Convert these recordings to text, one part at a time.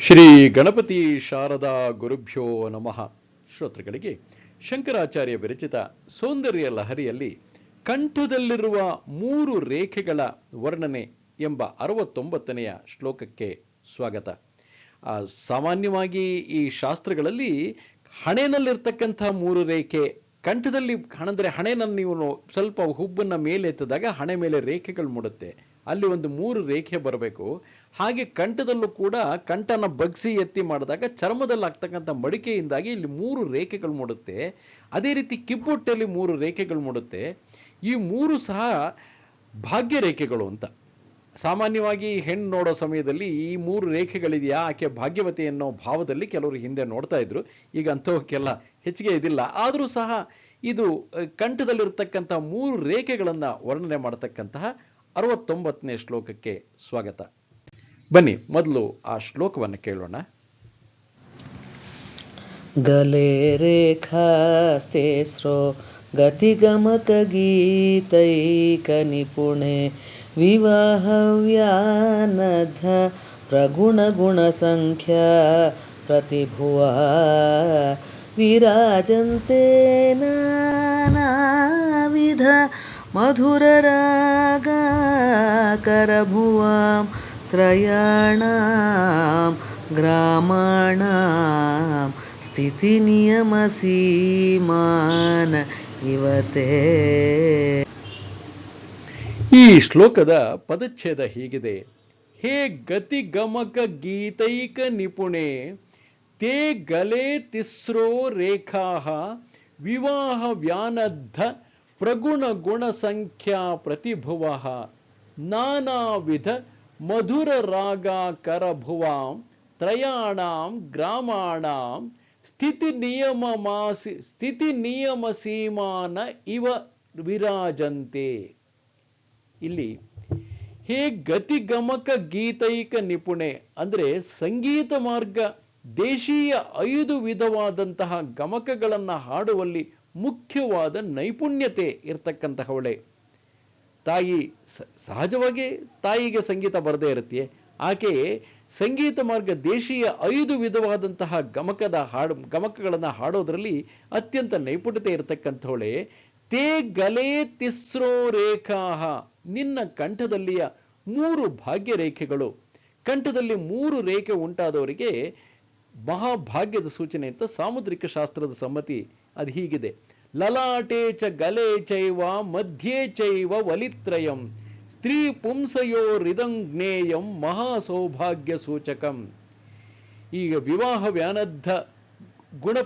ಶ್ರೀ ಗಣಪತಿ ಶಾರದಾ ಗುರುಭ್ಯೋ ನಮಃ. ಶ್ರೋತೃಗಳಿಗೆ ಶಂಕರಾಚಾರ್ಯ ವಿರಚಿತ ಸೌಂದರ್ಯ ಲಹರಿಯಲ್ಲಿ ಕಂಠದಲ್ಲಿರುವ ಮೂರು ರೇಖೆಗಳ ವರ್ಣನೆ ಎಂಬ ಅರವತ್ತೊಂಬತ್ತನೆಯ ಶ್ಲೋಕಕ್ಕೆ ಸ್ವಾಗತ. ಸಾಮಾನ್ಯವಾಗಿ ಈ ಶಾಸ್ತ್ರಗಳಲ್ಲಿ ಹಣೆನಲ್ಲಿರ್ತಕ್ಕಂಥ ಮೂರು ರೇಖೆ, ಕಂಠದಲ್ಲಿ, ಹಣಂದ್ರೆ ಹಣೆನಲ್ಲಿ ನೀವು ಸ್ವಲ್ಪ ಹುಬ್ಬನ್ನ ಮೇಲೆ ಎತ್ತಿದಾಗ ಹಣೆ ಮೇಲೆ ರೇಖೆಗಳು ಮೂಡುತ್ತೆ. ಅಲ್ಲಿ ಒಂದು ಮೂರು ರೇಖೆ ಬರಬೇಕು. ಹಾಗೆ ಕಂಠದಲ್ಲೂ ಕೂಡ ಕಂಠನ ಬಗ್ಸಿ ಎತ್ತಿ ಮಾಡಿದಾಗ ಚರ್ಮದಲ್ಲಿ ಆಗ್ತಕ್ಕಂಥ ಮಡಿಕೆಯಿಂದಾಗಿ ಇಲ್ಲಿ ಮೂರು ರೇಖೆಗಳು ಮೂಡುತ್ತೆ. ಅದೇ ರೀತಿ ಕಿಬ್ಬೊಟ್ಟೆಯಲ್ಲಿ ಮೂರು ರೇಖೆಗಳು ಮೂಡುತ್ತೆ. ಈ ಮೂರು ಸಹ ಭಾಗ್ಯ ರೇಖೆಗಳು ಅಂತ. ಸಾಮಾನ್ಯವಾಗಿ ಹೆಣ್ಣು ನೋಡೋ ಸಮಯದಲ್ಲಿ ಈ ಮೂರು ರೇಖೆಗಳಿದೆಯಾ, ಆಕೆ ಭಾಗ್ಯವತಿ ಅನ್ನೋ ಭಾವದಲ್ಲಿ ಕೆಲವರು ಹಿಂದೆ ನೋಡ್ತಾ ಇದ್ರು. ಈಗ ಅಂಥವಕ್ಕೆಲ್ಲ ಹೆಚ್ಚಿಗೆ ಇದಿಲ್ಲ. ಆದರೂ ಸಹ ಇದು ಕಂಠದಲ್ಲಿರತಕ್ಕಂಥ ಮೂರು ರೇಖೆಗಳನ್ನು ವರ್ಣನೆ ಮಾಡತಕ್ಕಂತಹ ಅರವತ್ತೊಂಬತ್ತನೇ ಶ್ಲೋಕಕ್ಕೆ ಸ್ವಾಗತ. ಬನ್ನಿ, ಮೊದಲು ಆ ಶ್ಲೋಕವನ್ನು ಕೇಳೋಣ. ಗಲೆ ವಿವಾಹವ್ಯನಧ ಪ್ರಗುಣ ಗುಣ ಸಂಖ್ಯಾ ಪ್ರತಿಭುವ ವಿರಾಜಂತೆ ನಾನಾವಿಧ मधुररागाकरभुवां त्रयाणां ग्रामाणां स्थितिनियमसीमान इव ते ಈ ಶ್ಲೋಕದ ಪದಚ್ಛೇದ ಹೀಗಿದೆ ಹೇ ಗತಿ ಗಮಕ ಗೀತೈಕ ನಿಪುಣೆ ತೇ ಗಲೆ ತಿಸ್ರೋ ರೇಖಾ ವಿವಾಹ ವ್ಯಾನದ್ಧ ಪ್ರಗುಣ ಗುಣ ಸಂಖ್ಯಾ ಪ್ರತಿಭುವ ನಾನಾ ವಿಧ ಮಧುರ ರಾಗ ಕರಭುವಾಂ ತ್ರಯಾಣಾಂ ಗ್ರಾಮಾಣಾಂ ಸ್ಥಿತಿ ನಿಯಮ ಮಾಸಿ ಸ್ಥಿತಿ ನಿಯಮ ಸೀಮಾನ ಇವ ವಿರಾಜಂತೆ. ಇಲ್ಲಿ ಹೇ ಗತಿಗಮಕ ಗೀತೈಕ ನಿಪುಣೆ ಅಂದ್ರೆ ಸಂಗೀತ ಮಾರ್ಗ ದೇಶೀಯ ಐದು ವಿಧವಾದಂತಹ ಗಮಕಗಳನ್ನು ಹಾಡುವಲ್ಲಿ ಮುಖ್ಯವಾದ ನೈಪುಣ್ಯತೆ ಇರ್ತಕ್ಕಂತಹವಳೆ. ತಾಯಿ ಸಹಜವಾಗಿ ತಾಯಿಗೆ ಸಂಗೀತ ಬರದೇ ಇರುತ್ತೆ ಆಕೆ ಸಂಗೀತ ಮಾರ್ಗ ದೇಶೀಯ ಐದು ವಿಧವಾದಂತಹ ಗಮಕದ ಹಾಡು, ಗಮಕಗಳನ್ನು ಹಾಡೋದ್ರಲ್ಲಿ ಅತ್ಯಂತ ನೈಪುಣ್ಯತೆ ಇರತಕ್ಕಂಥವಳೆ ತೇ ಗಲೇ ತಿಸ್ರೋ ರೇಖಾಹ. ನಿನ್ನ ಕಂಠದಲ್ಲಿಯ ಮೂರು ಭಾಗ್ಯ ರೇಖೆಗಳು ಕಂಠದಲ್ಲಿ ಮೂರು ರೇಖೆ ಉಂಟಾದವರಿಗೆ ಮಹಾಭಾಗ್ಯದ ಸೂಚನೆ ಅಂತ ಸಾಮುದ್ರಿಕ ಶಾಸ್ತ್ರದ ಸಮ್ಮತಿ ಅದು ಹೀಗಿದೆ. ಲಲಾಟೆ ಚ ಗಲೆ ಚೈವ ಮಧ್ಯೆ ಚೈವ ವಲಿತ್ರಯಂ ಸ್ತ್ರೀ ಪುಂಸಯೋ ರಿದಂಗ್ನೇಯಂ ಮಹಾ ಸೌಭಾಗ್ಯ ಸೂಚಕಂ ಈಗ ವಿವಾಹ ವ್ಯಾನದ್ಧ ಗುಣ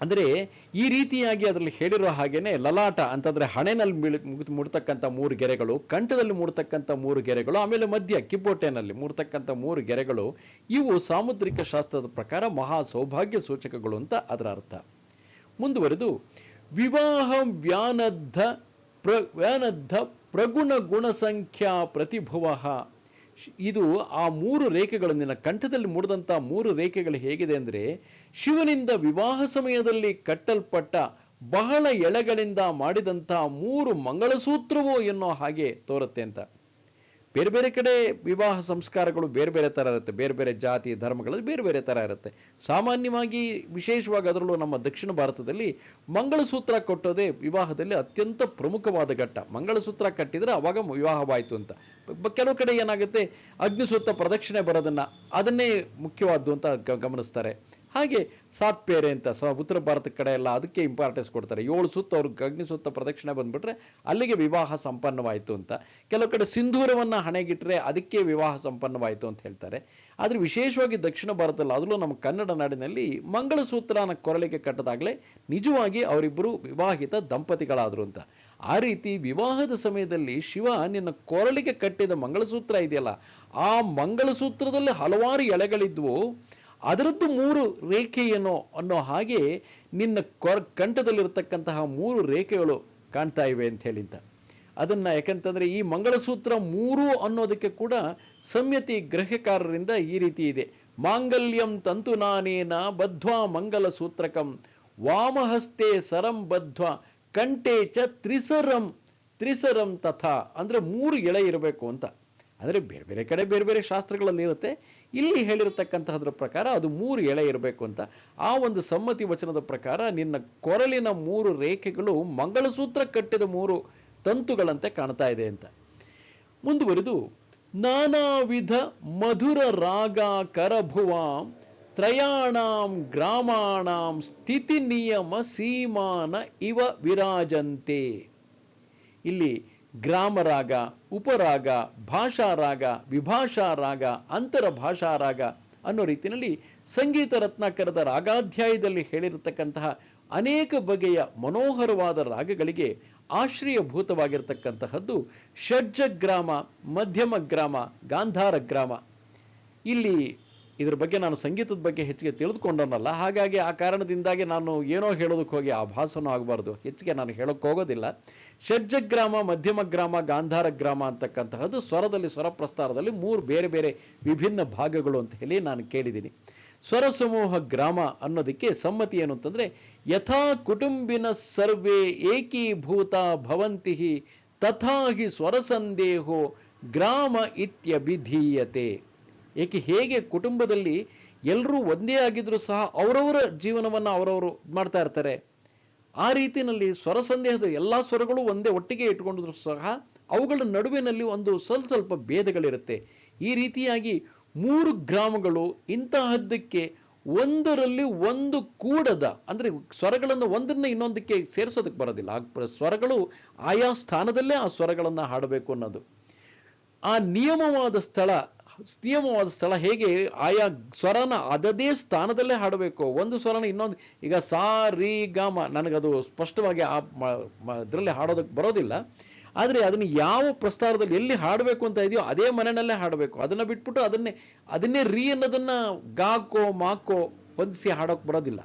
ಅಂದರೆ ಈ ರೀತಿಯಾಗಿ ಅದರಲ್ಲಿ ಹೇಳಿರೋ ಹಾಗೇನೆ ಲಲಾಟ ಅಂತಂದ್ರೆ ಹಣೆನಲ್ಲಿ ಮಿಳ್- ಮುಡ್ತಕ್ಕಂಥ ಮೂರು ಗೆರೆಗಳು, ಕಂಠದಲ್ಲಿ ಮೂಡ್ತಕ್ಕಂಥ ಮೂರು ಗೆರೆಗಳು, ಆಮೇಲೆ ಮಧ್ಯ ಕಿಬ್ಬೊಟ್ಟೆನಲ್ಲಿ ಮೂಡ್ತಕ್ಕಂಥ ಮೂರು ಗೆರೆಗಳು, ಇವು ಸಾಮುದ್ರಿಕ ಶಾಸ್ತ್ರದ ಪ್ರಕಾರ ಮಹಾ ಸೌಭಾಗ್ಯ ಸೂಚಕಗಳು ಅಂತ ಅದರ ಅರ್ಥ. ಮುಂದುವರೆದು ವಿವಾಹ ವ್ಯಾನದ್ಧ ಪ್ರ, ವ್ಯಾನದ್ಧ ಪ್ರಗುಣ ಗುಣ ಸಂಖ್ಯಾ ಪ್ರತಿಭುವ ಇದು ಆ ಮೂರು ರೇಖೆಗಳು ನಿನ್ನ ಕಂಠದಲ್ಲಿ ಮೂಡಿದಂಥ ಮೂರು ರೇಖೆಗಳು ಹೇಗಿದೆ ಅಂದರೆ ಶಿವನಿಂದ ವಿವಾಹ ಸಮಯದಲ್ಲಿ ಕಟ್ಟಲ್ಪಟ್ಟ ಬಹಳ ಎಳೆಗಳಿಂದ ಮಾಡಿದಂಥ ಮೂರು ಮಂಗಳಸೂತ್ರವೋ ಎನ್ನೋ ಹಾಗೆ ತೋರುತ್ತೆ ಅಂತ. ಬೇರೆ ಬೇರೆ ಕಡೆ ವಿವಾಹ ಸಂಸ್ಕಾರಗಳು ಬೇರೆ ಬೇರೆ ಥರ ಇರುತ್ತೆ. ಬೇರೆ ಬೇರೆ ಜಾತಿ, ಧರ್ಮಗಳಲ್ಲಿ ಬೇರೆ ಬೇರೆ ಥರ ಇರುತ್ತೆ. ಸಾಮಾನ್ಯವಾಗಿ ವಿಶೇಷವಾಗಿ ಅದರಲ್ಲೂ ನಮ್ಮ ದಕ್ಷಿಣ ಭಾರತದಲ್ಲಿ ಮಂಗಳಸೂತ್ರ ಕೊಟ್ಟೋದೇ ವಿವಾಹದಲ್ಲಿ ಅತ್ಯಂತ ಪ್ರಮುಖವಾದ ಘಟ್ಟ. ಮಂಗಳಸೂತ್ರ ಕಟ್ಟಿದರೆ ಅವಾಗ ವಿವಾಹವಾಯಿತು ಅಂತ. ಕೆಲವು ಕಡೆ ಏನಾಗುತ್ತೆ, ಅಗ್ನಿಸೂತ್ರ ಪ್ರದಕ್ಷಿಣೆ ಬರೋದನ್ನು ಅದನ್ನೇ ಮುಖ್ಯವಾದ್ದು ಅಂತ ಗಮನಿಸ್ತಾರೆ. ಹಾಗೆ ಸಾತ್ ಪೇರೆ ಅಂತ ಸ ಉತ್ತರ ಭಾರತ ಕಡೆ ಎಲ್ಲ ಅದಕ್ಕೆ ಇಂಪಾರ್ಟೆನ್ಸ್ ಕೊಡ್ತಾರೆ. ಏಳು ಸುತ್ತ ಅವ್ರಿಗೆ ಅಗ್ನಿಸುತ್ತ ಪ್ರದಕ್ಷಿಣೆ ಬಂದ್ಬಿಟ್ರೆ ಅಲ್ಲಿಗೆ ವಿವಾಹ ಸಂಪನ್ನವಾಯಿತು ಅಂತ. ಕೆಲವು ಕಡೆ ಸಿಂಧೂರವನ್ನು ಹಣೆಗಿಟ್ಟರೆ ಅದಕ್ಕೆ ವಿವಾಹ ಸಂಪನ್ನವಾಯಿತು ಅಂತ ಹೇಳ್ತಾರೆ. ಆದರೆ ವಿಶೇಷವಾಗಿ ದಕ್ಷಿಣ ಭಾರತದಲ್ಲಿ, ಅದರಲ್ಲೂ ನಮ್ಮ ಕನ್ನಡ ನಾಡಿನಲ್ಲಿ ಮಂಗಳಸೂತ್ರನ ಕೊರಳಿಗೆ ಕಟ್ಟದಾಗಲೇ ನಿಜವಾಗಿ ಅವರಿಬ್ಬರು ವಿವಾಹಿತ ದಂಪತಿಗಳಾದರು ಅಂತ. ಆ ರೀತಿ ವಿವಾಹದ ಸಮಯದಲ್ಲಿ ಶಿವ ನಿನ್ನ ಕೊರಳಿಗೆ ಕಟ್ಟಿದ ಮಂಗಳಸೂತ್ರ ಇದೆಯಲ್ಲ, ಆ ಮಂಗಳಸೂತ್ರದಲ್ಲಿ ಹಲವಾರು ಎಳೆಗಳಿದ್ವು. ಅದರದ್ದು ಮೂರು ರೇಖೆ ಏನೋ ಅನ್ನೋ ಹಾಗೆ ನಿನ್ನ ಕೊರ್ ಕಂಠದಲ್ಲಿರತಕ್ಕಂತಹ ಮೂರು ರೇಖೆಗಳು ಕಾಣ್ತಾ ಇವೆ ಅಂತ ಹೇಳಿದ್ದ ಅದನ್ನ ಯಾಕಂತಂದರೆ ಈ ಮಂಗಳಸೂತ್ರ ಮೂರು ಅನ್ನೋದಕ್ಕೆ ಕೂಡ ಸಂಯತಿ ಗ್ರಹಕಾರರಿಂದ ಈ ರೀತಿ ಇದೆ. ಮಾಂಗಲ್ಯಂ ತಂತು ನಾನೇನ ಬದ್ಧ್ವಾ ಮಂಗಲ ಸೂತ್ರಕಂ ವಾಮಹಸ್ತೆ ಸರಂ ಬದ್ಧ್ವಾ ಕಂಠೇ ಚ ತ್ರಿಸರಂ. ತ್ರಿಸರಂ ತಥಾ. ಅಂದ್ರೆ ಮೂರು ಎಳೆ ಇರಬೇಕು ಅಂತ. ಅಂದರೆ ಬೇರೆ ಬೇರೆ ಕಡೆ ಬೇರೆ ಬೇರೆ ಶಾಸ್ತ್ರಗಳಲ್ಲಿ ಇರುತ್ತೆ. ಇಲ್ಲಿ ಹೇಳಿರತಕ್ಕಂತಹದ್ರ ಪ್ರಕಾರ ಅದು ಮೂರು ಎಳೆ ಇರಬೇಕು ಅಂತ. ಆ ಒಂದು ಸಮ್ಮತಿ ವಚನದ ಪ್ರಕಾರ ನಿನ್ನ ಕೊರಲಿನ ಮೂರು ರೇಖೆಗಳು ಮಂಗಳಸೂತ್ರ ಕಟ್ಟಿದ ಮೂರು ತಂತುಗಳಂತೆ ಕಾಣ್ತಾ ಇದೆ ಅಂತ. ಮುಂದುವರಿದು ನಾನಾ ವಿಧ ಮಧುರ ರಾಗ ಕರಭುವಾಂ ತ್ರಯಾಣಾಂ ಗ್ರಾಮಾಣಾಂ ಸ್ಥಿತಿ ನಿಯಮ ಸೀಮಾನ ಇವ ವಿರಾಜಂತೆ. ಇಲ್ಲಿ ಗ್ರಾಮರಾಗ, ಉಪರಾಗ, ಭಾಷಾರಾಗ, ವಿಭಾಷಾರಾಗ ಅಂತರ ಭಾಷಾರಾಗ ಅನ್ನೋ ರೀತಿಯಲ್ಲಿ ಸಂಗೀತ ರತ್ನಾಕರದ ರಾಗಾಧ್ಯಾಯದಲ್ಲಿ ಹೇಳಿರತಕ್ಕಂತಹ ಅನೇಕ ಬಗೆಯ ಮನೋಹರವಾದ ರಾಗಗಳಿಗೆ ಆಶ್ರಯಭೂತವಾಗಿರ್ತಕ್ಕಂತಹದ್ದು ಷಡ್ಜ ಗ್ರಾಮ ಮಧ್ಯಮ ಗ್ರಾಮ ಗಾಂಧಾರ ಗ್ರಾಮ ಇಲ್ಲಿ ಇದ್ರ ಬಗ್ಗೆ ನಾನು ಸಂಗೀತದ ಬಗ್ಗೆ ಹೆಚ್ಚಿಗೆ ತಿಳಿದುಕೊಂಡನಲ್ಲ, ಹಾಗಾಗಿ ಆ ಕಾರಣದಿಂದಾಗಿ ನಾನು ಏನೋ ಹೇಳೋದಕ್ಕೆ ಹೋಗಿ ಭಾಸನೂ ಆಗಬಾರ್ದು. ಹೆಚ್ಚಿಗೆ ನಾನು ಹೇಳೋಕೆ ಹೋಗೋದಿಲ್ಲ ಷಡ್ಜ ಗ್ರಾಮ, ಮಧ್ಯಮ ಗ್ರಾಮ, ಗಾಂಧಾರ ಗ್ರಾಮ ಅಂತಕ್ಕಂತಹದ್ದು ಸ್ವರದಲ್ಲಿ, ಸ್ವರ ಪ್ರಸ್ತಾರದಲ್ಲಿ ಮೂರು ಬೇರೆ ಬೇರೆ ವಿಭಿನ್ನ ಭಾಗಗಳು ಅಂತ ಹೇಳಿ ನಾನು ಕೇಳಿದ್ದೀನಿ. ಸ್ವರ ಸಮೂಹ ಗ್ರಾಮ ಅನ್ನೋದಕ್ಕೆ ಸಮ್ಮತಿ ಏನು ಅಂತಂದ್ರೆ, ಯಥಾ ಕುಟುಂಬಿನ ಸರ್ವೇ ಏಕೀಭೂತ ಭವಂತಿ ತಥಾ ಹಿ ಸ್ವರ ಸಂದೇಹೋ ಗ್ರಾಮ ಇತ್ಯಭಿಧೀಯತೆ. ಏಕೆ ಹೇಗೆ ಕುಟುಂಬದಲ್ಲಿ ಎಲ್ಲರೂ ಒಂದೇ ಆಗಿದ್ರು ಸಹ ಅವರವರ ಜೀವನವನ್ನು ಅವರವರು ಮಾಡ್ತಾ ಇರ್ತಾರೆ? ಆ ರೀತಿಯಲ್ಲಿ ಸ್ವರ ಸಂದೇಹದ ಎಲ್ಲ ಸ್ವರಗಳು ಒಂದೇ ಒಟ್ಟಿಗೆ ಇಟ್ಕೊಂಡಿದ್ರು ಸಹ ಅವುಗಳ ನಡುವಿನಲ್ಲಿ ಒಂದು ಸ್ವಲ್ಪ ಸ್ವಲ್ಪ ಭೇದಗಳಿರುತ್ತೆ. ಈ ರೀತಿಯಾಗಿ ಮೂರು ಗ್ರಾಮಗಳು ಇಂತಹದ್ದಕ್ಕೆ ಒಂದರಲ್ಲಿ ಒಂದು ಕೂಡದ, ಅಂದರೆ ಸ್ವರಗಳನ್ನು ಒಂದನ್ನ ಇನ್ನೊಂದಕ್ಕೆ ಸೇರಿಸೋದಕ್ಕೆ ಬರೋದಿಲ್ಲ. ಆ ಸ್ವರಗಳು ಆಯಾ ಸ್ಥಾನದಲ್ಲೇ ಆ ಸ್ವರಗಳನ್ನು ಹಾಡಬೇಕು ಅನ್ನೋದು. ಆ ನಿಯಮವಾದ ಸ್ಥಳ ನಿಯಮವಾದ ಸ್ಥಳ ಹೇಗೆ ಆಯಾ ಸ್ವರನ ಅದದೇ ಸ್ಥಾನದಲ್ಲೇ ಹಾಡಬೇಕು? ಒಂದು ಸ್ವರನ ಇನ್ನೊಂದು, ಈಗ ಸಾ, ರೀ ಗಾಮ ನನಗದು ಸ್ಪಷ್ಟವಾಗಿ ಆ ಇದರಲ್ಲಿ ಹಾಡೋದಕ್ಕೆ ಬರೋದಿಲ್ಲ. ಆದರೆ ಅದನ್ನು ಯಾವ ಪ್ರಸ್ತಾರದಲ್ಲಿ ಎಲ್ಲಿ ಹಾಡಬೇಕು ಅಂತ ಇದೆಯೋ ಅದೇ ಮನೆಯಲ್ಲೇ ಹಾಡಬೇಕು. ಅದನ್ನ ಬಿಟ್ಬಿಟ್ಟು ಅದನ್ನೇ ಅದನ್ನೇ ರೀ ಅನ್ನೋದನ್ನ ಗಾಕೋ ಮಾಕೋ ಹೊಂದಿಸಿ ಹಾಡೋಕೆ ಬರೋದಿಲ್ಲ.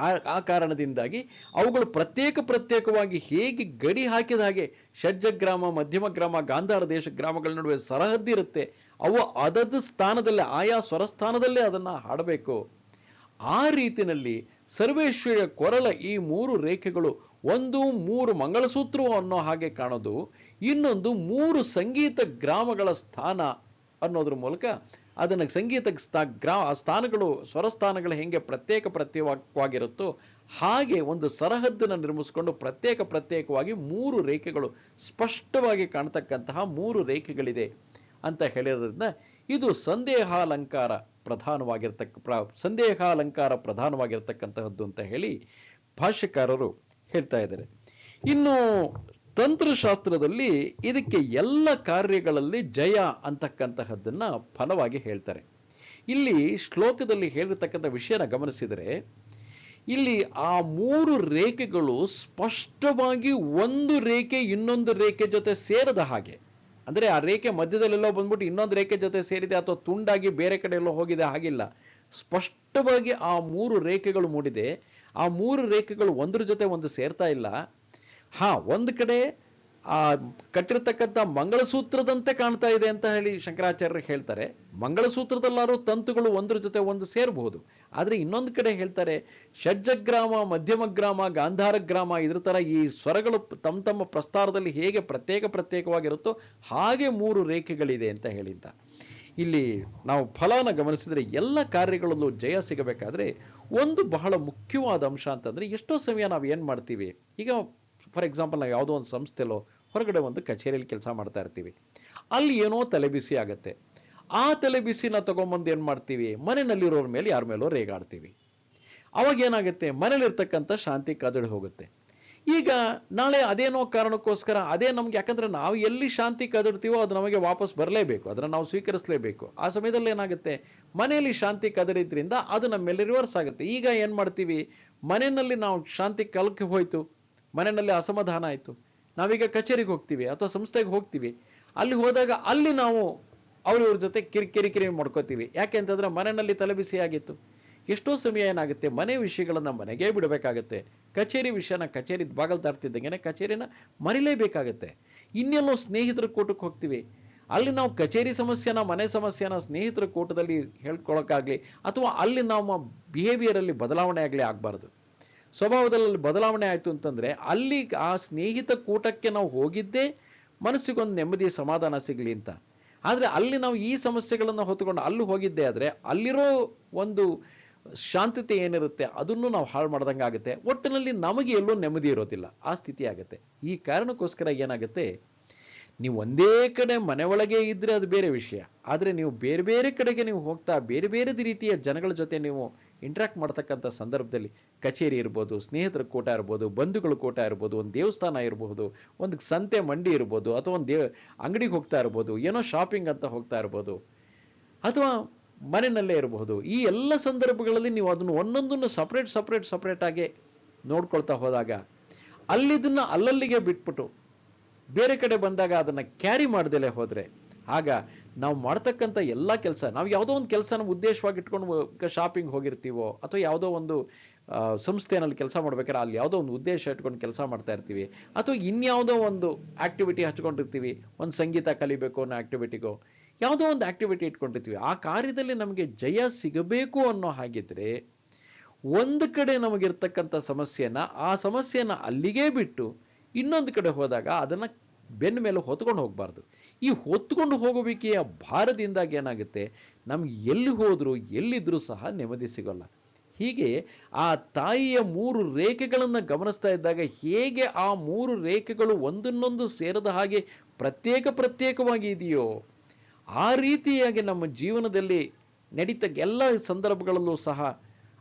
ಆ ಆ ಕಾರಣದಿಂದಾಗಿ ಅವುಗಳು ಪ್ರತ್ಯೇಕ ಪ್ರತ್ಯೇಕವಾಗಿ ಹೇಗೆ ಗಡಿ ಹಾಕಿದ ಹಾಗೆ ಷಡ್ಜ ಗ್ರಾಮ, ಮಧ್ಯಮ ಗ್ರಾಮ, ಗಾಂಧಾರ ದೇಶ ಗ್ರಾಮಗಳ ನಡುವೆ ಸರಹದ್ದಿರುತ್ತೆ ಅವು ಅದದ ಸ್ಥಾನದಲ್ಲೇ, ಆಯಾ ಸ್ವರಸ್ಥಾನದಲ್ಲೇ ಅದನ್ನ ಹಾಡಬೇಕು. ಆ ರೀತಿನಲ್ಲಿ ಸರ್ವೇಶ್ವರ ಕೊರಲ ಈ ಮೂರು ರೇಖೆಗಳು ಒಂದು, ಮೂರು ಮಂಗಳಸೂತ್ರವು ಅನ್ನೋ ಹಾಗೆ ಕಾಣೋದು, ಇನ್ನೊಂದು ಮೂರು ಸಂಗೀತ ಗ್ರಾಮಗಳ ಸ್ಥಾನ ಅನ್ನೋದ್ರ ಮೂಲಕ ಅದನ್ನ ಸಂಗೀತ ಸ್ಥಾ, ಗ್ರಾ, ಸ್ಥಾನಗಳು, ಸ್ವರಸ್ಥಾನಗಳು ಹೆಂಗೆ ಪ್ರತ್ಯೇಕ ಪ್ರತ್ಯೇಕವಾಗಿರುತ್ತೋ ಹಾಗೆ ಒಂದು ಸರಹದ್ದನ್ನು ನಿರ್ಮಿಸಿಕೊಂಡು ಪ್ರತ್ಯೇಕ ಪ್ರತ್ಯೇಕವಾಗಿ ಮೂರು ರೇಖೆಗಳು ಸ್ಪಷ್ಟವಾಗಿ ಕಾಣ್ತಕ್ಕಂತಹ ಮೂರು ರೇಖೆಗಳಿದೆ ಅಂತ ಹೇಳಿರೋದ್ರಿಂದ ಇದು ಸಂದೇಹಾಲಂಕಾರ ಪ್ರಧಾನವಾಗಿರ್ತಕ್ಕ, ಪ್ರ, ಸಂದೇಹಾಲಂಕಾರ ಪ್ರಧಾನವಾಗಿರ್ತಕ್ಕಂತಹದ್ದು ಅಂತ ಹೇಳಿ ಭಾಷ್ಯಕಾರರು ಹೇಳ್ತಾ ಇದ್ದಾರೆ. ಇನ್ನು ತಂತ್ರಶಾಸ್ತ್ರದಲ್ಲಿ ಇದಕ್ಕೆ ಎಲ್ಲ ಕಾರ್ಯಗಳಲ್ಲಿ ಜಯ ಅಂತಕ್ಕಂತಹದ್ದನ್ನ ಫಲವಾಗಿ ಹೇಳ್ತಾರೆ. ಇಲ್ಲಿ ಶ್ಲೋಕದಲ್ಲಿ ಹೇಳಿರ್ತಕ್ಕಂಥ ವಿಷಯನ ಗಮನಿಸಿದರೆ, ಇಲ್ಲಿ ಆ ಮೂರು ರೇಖೆಗಳು ಸ್ಪಷ್ಟವಾಗಿ ಒಂದು ರೇಖೆ ಇನ್ನೊಂದು ರೇಖೆ ಜೊತೆ ಸೇರದ ಹಾಗೆ. ಅಂದ್ರೆ ಆ ರೇಖೆ ಮಧ್ಯದಲ್ಲೆಲ್ಲೋ ಬಂದ್ಬಿಟ್ಟು ಇನ್ನೊಂದು ರೇಖೆ ಜೊತೆ ಸೇರಿದೆ ಅಥವಾ ತುಂಡಾಗಿ ಬೇರೆ ಕಡೆ ಎಲ್ಲೋ ಹೋಗಿದೆ ಹಾಗಿಲ್ಲ. ಸ್ಪಷ್ಟವಾಗಿ ಆ ಮೂರು ರೇಖೆಗಳು ಮೂಡಿದೆ. ಆ ಮೂರು ರೇಖೆಗಳು ಒಂದ್ರ ಜೊತೆ ಒಂದು ಸೇರ್ತಾ ಇಲ್ಲ. ಹಾ, ಒಂದು ಕಡೆ, ಆ, ಕಟ್ಟಿರ್ತಕ್ಕಂಥ ಮಂಗಳಸೂತ್ರದಂತೆ ಕಾಣ್ತಾ ಇದೆ ಅಂತ ಹೇಳಿ ಶಂಕರಾಚಾರ್ಯರು ಹೇಳ್ತಾರೆ. ಮಂಗಳಸೂತ್ರದಲ್ಲಾರು ತಂತುಗಳು ಒಂದ್ರ ಜೊತೆ ಒಂದು ಸೇರಬಹುದು. ಆದರೆ ಇನ್ನೊಂದು ಕಡೆ ಹೇಳ್ತಾರೆ, ಷಡ್ಜಗ್ರಾಮ ಮಧ್ಯಮ ಗ್ರಾಮ ಗಾಂಧಾರ ಗ್ರಾಮ ಇದ್ರ ಥರ ಈ ಸ್ವರಗಳು ತಮ್ಮ ತಮ್ಮ ಪ್ರಸ್ತಾರದಲ್ಲಿ ಹೇಗೆ ಪ್ರತ್ಯೇಕ ಪ್ರತ್ಯೇಕವಾಗಿರುತ್ತೋ ಹಾಗೆ ಮೂರು ರೇಖೆಗಳಿದೆ ಅಂತ ಹೇಳಿದ್ದ ಇಲ್ಲಿ ನಾವು ಫಲನ ಗಮನಿಸಿದರೆ ಎಲ್ಲ ಕಾರ್ಯಗಳಲ್ಲೂ ಜಯ ಸಿಗಬೇಕಾದ್ರೆ ಒಂದು ಬಹಳ ಮುಖ್ಯವಾದ ಅಂಶ ಅಂತಂದ್ರೆ ಎಷ್ಟೋ ಸಮಯ ನಾವು ಏನು ಮಾಡ್ತೀವಿ? ಈಗ ಫಾರ್ ಎಕ್ಸಾಂಪಲ್ ನಾವು ಯಾವುದೋ ಒಂದು ಸಂಸ್ಥೆಲೋ ಹೊರಗಡೆ ಒಂದು ಕಚೇರಿಯಲ್ಲಿ ಕೆಲಸ ಮಾಡ್ತಾ ಇರ್ತೀವಿ. ಅಲ್ಲಿ ಏನೋ ತಲೆಬಿಸಿ ಆಗುತ್ತೆ. ಆ ತಲೆಬಿಸಿನ ತಗೊಂಬಂದು ಏನು ಮಾಡ್ತೀವಿ? ಮನೆಯಲ್ಲಿರೋರ ಮೇಲೆ ಯಾರ ಮೇಲೋ ರೇಗಾಡ್ತೀವಿ. ಅವಾಗ ಏನಾಗುತ್ತೆ? ಮನೇಲಿರ್ತಕ್ಕಂಥ ಶಾಂತಿ ಕದಡಿ ಹೋಗುತ್ತೆ. ಈಗ ನಾಳೆ ಅದೇನೋ ಕಾರಣಕ್ಕೋಸ್ಕರ, ಅದೇ ನಮ್ಗೆ ಯಾಕಂದ್ರೆ ನಾವು ಎಲ್ಲಿ ಶಾಂತಿ ಕದಡ್ತೀವೋ ಅದು ನಮಗೆ ವಾಪಸ್ ಬರಲೇಬೇಕು. ಅದನ್ನ ನಾವು ಸ್ವೀಕರಿಸಲೇಬೇಕು. ಆ ಸಮಯದಲ್ಲಿ ಏನಾಗುತ್ತೆ? ಮನೆಯಲ್ಲಿ ಶಾಂತಿ ಕದಡಿದ್ರಿಂದ ಅದು ನಮ್ಮ ಮೇಲೆ ರಿವರ್ಸ್ ಆಗುತ್ತೆ. ಈಗ ಏನು ಮಾಡ್ತೀವಿ? ಮನೆಯಲ್ಲಿ ನಾವು ಶಾಂತಿ ಕಲಕ್ಕೆ ಹೋಯ್ತು. ಮನೆಯಲ್ಲಿ ಅಸಮಾಧಾನ ಆಯಿತು. ನಾವೀಗ ಕಚೇರಿಗೆ ಹೋಗ್ತೀವಿ ಅಥವಾ ಸಂಸ್ಥೆಗೆ ಹೋಗ್ತೀವಿ. ಅಲ್ಲಿ ಹೋದಾಗ ಅಲ್ಲಿ ನಾವು ಅವ್ರಿವ್ರ ಜೊತೆ ಕಿರಿ ಕಿರಿ ಮಾಡ್ಕೋತೀವಿ. ಯಾಕೆ ಅಂತಂದ್ರೆ ಮನೆಯಲ್ಲಿ ತಲೆಬಿಸಿ ಆಗಿತ್ತು. ಎಷ್ಟೋ ಸಮಯ ಏನಾಗುತ್ತೆ? ಮನೆ ವಿಷಯಗಳನ್ನು ಮನೆಗೆ ಬಿಡಬೇಕಾಗತ್ತೆ. ಕಚೇರಿ ವಿಷಯನ ಕಚೇರಿ ಬಾಗಲ್ ತಾರ್ತಿದ್ದಂಗೆ ಕಚೇರಿನ ಮರಿಲೇಬೇಕಾಗತ್ತೆ. ಇನ್ನೆಲ್ಲೋ ಸ್ನೇಹಿತರ ಕೂಟಕ್ಕೆ ಹೋಗ್ತೀವಿ. ಅಲ್ಲಿ ನಾವು ಕಚೇರಿ ಸಮಸ್ಯೆನ, ಮನೆ ಸಮಸ್ಯೆನ ಸ್ನೇಹಿತರ ಕೂಟದಲ್ಲಿ ಹೇಳ್ಕೊಳಕಾಗ್ಲಿ ಅಥವಾ ಅಲ್ಲಿ ನಮ್ಮ ಬಿಹೇವಿಯರ್ ಅಲ್ಲಿ ಬದಲಾವಣೆ ಆಗಲಿ ಆಗ್ಬಾರ್ದು. ಸ್ವಭಾವದಲ್ಲಿ ಬದಲಾವಣೆ ಆಯಿತು ಅಂತಂದರೆ ಅಲ್ಲಿ ಆ ಸ್ನೇಹಿತ ಕೂಟಕ್ಕೆ ನಾವು ಹೋಗಿದ್ದೇ ಮನಸ್ಸಿಗೊಂದು ನೆಮ್ಮದಿ ಸಮಾಧಾನ ಸಿಗಲಿ ಅಂತ. ಆದರೆ ಅಲ್ಲಿ ನಾವು ಈ ಸಮಸ್ಯೆಗಳನ್ನು ಹೊತ್ತುಕೊಂಡು ಅಲ್ಲಿ ಹೋಗಿದ್ದೆ ಆದರೆ ಅಲ್ಲಿರೋ ಒಂದು ಶಾಂತತೆ ಏನಿರುತ್ತೆ ಅದನ್ನು ನಾವು ಹಾಳು ಮಾಡ್ದಂಗೆ ಆಗುತ್ತೆ. ಒಟ್ಟಿನಲ್ಲಿ ನಮಗೆ ಎಲ್ಲೂ ನೆಮ್ಮದಿ ಇರೋದಿಲ್ಲ. ಆ ಸ್ಥಿತಿ ಆಗುತ್ತೆ. ಈ ಕಾರಣಕ್ಕೋಸ್ಕರ ಏನಾಗುತ್ತೆ? ನೀವು ಒಂದೇ ಕಡೆ ಮನೆ ಒಳಗೆ ಇದ್ದರೆ ಅದು ಬೇರೆ ವಿಷಯ. ಆದರೆ ನೀವು ಬೇರೆ ಬೇರೆ ಕಡೆಗೆ ನೀವು ಹೋಗ್ತಾ ಬೇರೆ ಬೇರೆ ರೀತಿಯ ಜನಗಳ ಜೊತೆ ನೀವು ಇಂಟ್ರಾಕ್ಟ್ ಮಾಡ್ತಕ್ಕಂಥ ಸಂದರ್ಭದಲ್ಲಿ ಕಚೇರಿ ಇರ್ಬೋದು, ಸ್ನೇಹಿತರ ಕೋಟ ಇರ್ಬೋದು, ಬಂಧುಗಳ ಕೋಟ ಇರ್ಬೋದು, ಒಂದು ದೇವಸ್ಥಾನ ಇರಬಹುದು ಒಂದು ಸಂತೆ ಮಂಡಿ ಇರ್ಬೋದು, ಅಥವಾ ಒಂದು ದೇವ ಅಂಗಡಿಗೆ ಹೋಗ್ತಾ ಇರ್ಬೋದು, ಏನೋ ಶಾಪಿಂಗ್ ಅಂತ ಹೋಗ್ತಾ ಇರ್ಬೋದು, ಅಥವಾ ಮನೆಯಲ್ಲೇ ಇರಬಹುದು ಈ ಎಲ್ಲ ಸಂದರ್ಭಗಳಲ್ಲಿ ನೀವು ಅದನ್ನು ಒಂದೊಂದನ್ನು ಸಪ್ರೇಟ್ ಸಪ್ರೇಟ್ ಸಪ್ರೇಟ್ ಆಗಿ ನೋಡ್ಕೊಳ್ತಾ ಹೋದಾಗ ಅಲ್ಲಿದನ್ನು ಅಲ್ಲಲ್ಲಿಗೆ ಬಿಟ್ಬಿಟ್ಟು ಬೇರೆ ಕಡೆ ಬಂದಾಗ ಅದನ್ನು ಕ್ಯಾರಿ ಮಾಡ್ದಲೇ ಹೋದರೆ, ಆಗ ನಾವು ಮಾಡ್ತಕ್ಕಂಥ ಎಲ್ಲ ಕೆಲಸ, ನಾವು ಯಾವುದೋ ಒಂದು ಕೆಲಸನ ಉದ್ದೇಶವಾಗಿ ಇಟ್ಕೊಂಡು ಶಾಪಿಂಗ್ ಹೋಗಿರ್ತೀವೋ ಅಥವಾ ಯಾವುದೋ ಒಂದು ಸಂಸ್ಥೆನಲ್ಲಿ ಕೆಲಸ ಮಾಡ್ಬೇಕಾದ್ರೆ ಅಲ್ಲಿ ಯಾವುದೋ ಒಂದು ಉದ್ದೇಶ ಇಟ್ಕೊಂಡು ಕೆಲಸ ಮಾಡ್ತಾ ಇರ್ತೀವಿ. ಅಥವಾ ಇನ್ಯಾವುದೋ ಒಂದು ಆಕ್ಟಿವಿಟಿ ಹಚ್ಕೊಂಡಿರ್ತೀವಿ. ಒಂದು ಸಂಗೀತ ಕಲಿಬೇಕು ಅನ್ನೋ ಆಕ್ಟಿವಿಟಿಗೋ ಯಾವುದೋ ಒಂದು ಆಕ್ಟಿವಿಟಿ ಇಟ್ಕೊಂಡಿರ್ತೀವಿ. ಆ ಕಾರ್ಯದಲ್ಲಿ ನಮಗೆ ಜಯ ಸಿಗಬೇಕು ಅನ್ನೋ ಹಾಗಿದ್ರೆ ಒಂದು ಕಡೆ ನಮಗಿರ್ತಕ್ಕಂಥ ಸಮಸ್ಯೆನ, ಆ ಸಮಸ್ಯೆನ ಅಲ್ಲಿಗೇ ಬಿಟ್ಟು ಇನ್ನೊಂದು ಕಡೆ ಹೋದಾಗ ಅದನ್ನ ಬೆನ್ನ ಮೇಲೆ ಹೊತ್ಕೊಂಡು ಹೋಗಬಾರ್ದು. ಈ ಹೊತ್ಕೊಂಡು ಹೋಗುವಿಕೆಯ ಭಾರದಿಂದಾಗಿ ಏನಾಗುತ್ತೆ? ನಮ್ಗೆ ಎಲ್ಲಿ ಹೋದರೂ ಎಲ್ಲಿದ್ದರೂ ಸಹ ನೆಮ್ಮದಿ ಸಿಗೋಲ್ಲ. ಹೀಗೆ ಆ ತಾಯಿಯ ಮೂರು ರೇಖೆಗಳನ್ನು ಗಮನಿಸ್ತಾ ಇದ್ದಾಗ ಹೇಗೆ ಆ ಮೂರು ರೇಖೆಗಳು ಒಂದನ್ನೊಂದು ಸೇರದ ಹಾಗೆ ಪ್ರತ್ಯೇಕ ಪ್ರತ್ಯೇಕವಾಗಿ ಇದೆಯೋ, ಆ ರೀತಿಯಾಗಿ ನಮ್ಮ ಜೀವನದಲ್ಲಿ ನಡೀತ ಎಲ್ಲ ಸಂದರ್ಭಗಳಲ್ಲೂ ಸಹ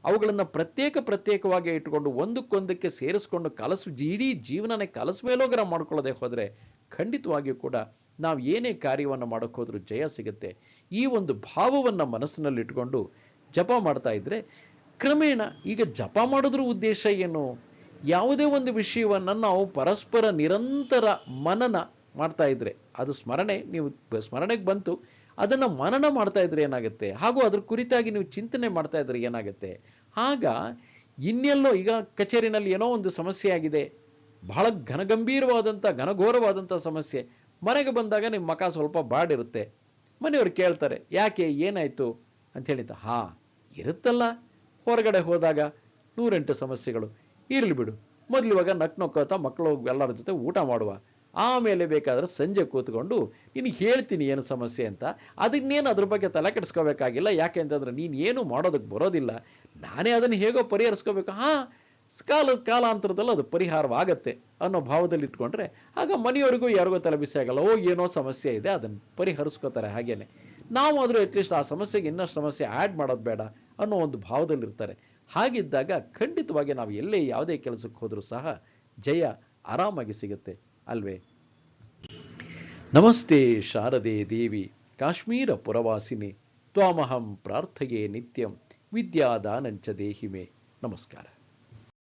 ಅವುಗಳನ್ನು ಪ್ರತ್ಯೇಕ ಪ್ರತ್ಯೇಕವಾಗಿ ಇಟ್ಟುಕೊಂಡು ಒಂದಕ್ಕೊಂದಕ್ಕೆ ಸೇರಿಸ್ಕೊಂಡು ಕಲಸು, ಇಡೀ ಜೀವನನೇ ಕಲಸು ಮೇಲೋಗರ ಮಾಡ್ಕೊಳ್ಳೋದೆ ಹೋದರೆ ಖಂಡಿತವಾಗಿಯೂ ಕೂಡ ನಾವು ಏನೇ ಕಾರ್ಯವನ್ನು ಮಾಡೋಕ್ಕೋದ್ರೂ ಜಯ ಸಿಗುತ್ತೆ. ಈ ಒಂದು ಭಾವವನ್ನು ಮನಸ್ಸಿನಲ್ಲಿಟ್ಕೊಂಡು ಜಪ ಮಾಡ್ತಾ ಇದ್ರೆ ಕ್ರಮೇಣ ಈಗ ಜಪ ಮಾಡಿದ್ರ ಉದ್ದೇಶ ಏನು? ಯಾವುದೇ ಒಂದು ವಿಷಯವನ್ನು ನಾವು ಪರಸ್ಪರ ನಿರಂತರ ಮನನ ಮಾಡ್ತಾ ಇದ್ರೆ, ಅದು ಸ್ಮರಣೆ, ನೀವು ಸ್ಮರಣೆಗೆ ಬಂತು, ಅದನ್ನು ಮನನ ಮಾಡ್ತಾ ಇದ್ರೆ ಏನಾಗುತ್ತೆ? ಹಾಗೂ ಅದ್ರ ಕುರಿತಾಗಿ ನೀವು ಚಿಂತನೆ ಮಾಡ್ತಾ ಇದ್ರೆ ಏನಾಗುತ್ತೆ? ಆಗ ಇನ್ನೆಲ್ಲೋ ಈಗ ಕಚೇರಿನಲ್ಲಿ ಏನೋ ಒಂದು ಸಮಸ್ಯೆ ಆಗಿದೆ. ಬಹಳ ಘನಗಂಭೀರವಾದಂಥ, ಘನಘೋರವಾದಂಥ ಸಮಸ್ಯೆ. ಮನೆಗೆ ಬಂದಾಗ ನಿಮ್ಮ ಮಕ ಸ್ವಲ್ಪ ಬಾಡಿರುತ್ತೆ. ಮನೆಯವ್ರು ಕೇಳ್ತಾರೆ, ಯಾಕೆ, ಏನಾಯಿತು? ಅಂತ ಹೇಳಿದ, ಹಾ, ಇರುತ್ತಲ್ಲ. ಹೊರಗಡೆ ಹೋದಾಗ ನೂರೆಂಟು ಸಮಸ್ಯೆಗಳು. ಇರಲಿ ಬಿಡು. ಮೊದಲು ಇವಾಗ ನಕ್ ನಕ್ಕೋತಾ ಮಕ್ಕಳು ಎಲ್ಲರ ಜೊತೆ ಊಟ ಮಾಡುವ. ಆಮೇಲೆ ಬೇಕಾದ್ರೆ ಸಂಜೆ ಕೂತ್ಕೊಂಡು ನಿನಗೆ ಹೇಳ್ತೀನಿ ಏನು ಸಮಸ್ಯೆ ಅಂತ. ಅದನ್ನೇನು ಅದ್ರ ಬಗ್ಗೆ ತಲೆ ಕೆಡಿಸ್ಕೋಬೇಕಾಗಿಲ್ಲ. ಯಾಕೆ ಅಂತಂದ್ರೆ ನೀನು ಏನು ಮಾಡೋದಕ್ಕೆ ಬರೋದಿಲ್ಲ. ನಾನೇ ಅದನ್ನು ಹೇಗೋ ಪರಿಹರಿಸ್ಕೋಬೇಕು. ಹಾ ಕಾಲ ಕಾಲಾಂತರದಲ್ಲಿ ಅದು ಪರಿಹಾರವಾಗತ್ತೆ ಅನ್ನೋ ಭಾವದಲ್ಲಿ ಇಟ್ಕೊಂಡ್ರೆ ಆಗ ಮನೆಯವರಿಗೂ ಯಾರಿಗೂ ತಲೆ ಬಿಸಿ ಆಗಲ್ಲ. ಓ, ಏನೋ ಸಮಸ್ಯೆ ಇದೆ, ಅದನ್ನು ಪರಿಹರಿಸ್ಕೋತಾರೆ ಹಾಗೇನೆ. ನಾವು ಆದರೂ ಅಟ್ಲೀಸ್ಟ್ ಆ ಸಮಸ್ಯೆಗೆ ಇನ್ನಷ್ಟು ಸಮಸ್ಯೆ ಆ್ಯಡ್ ಮಾಡೋದು ಬೇಡ ಅನ್ನೋ ಒಂದು ಭಾವದಲ್ಲಿರ್ತಾರೆ. ಹಾಗಿದ್ದಾಗ ಖಂಡಿತವಾಗಿ ನಾವು ಎಲ್ಲೇ ಯಾವುದೇ ಕೆಲಸಕ್ಕೆ ಹೋದರೂ ಸಹ ಜಯ ಆರಾಮಾಗಿ ಸಿಗುತ್ತೆ ಅಲ್ವೇ? ನಮಸ್ತೆ ಶಾರದೆ ದೇವಿ, ಕಾಶ್ಮೀರ ಪುರವಾಸಿನಿ, ತ್ವಾಮಹಂ ಪ್ರಾರ್ಥೆಯೇ ನಿತ್ಯಂ, ವಿದ್ಯಾದಾನಂಚ ದೇಹಿಮೆ. ನಮಸ್ಕಾರ.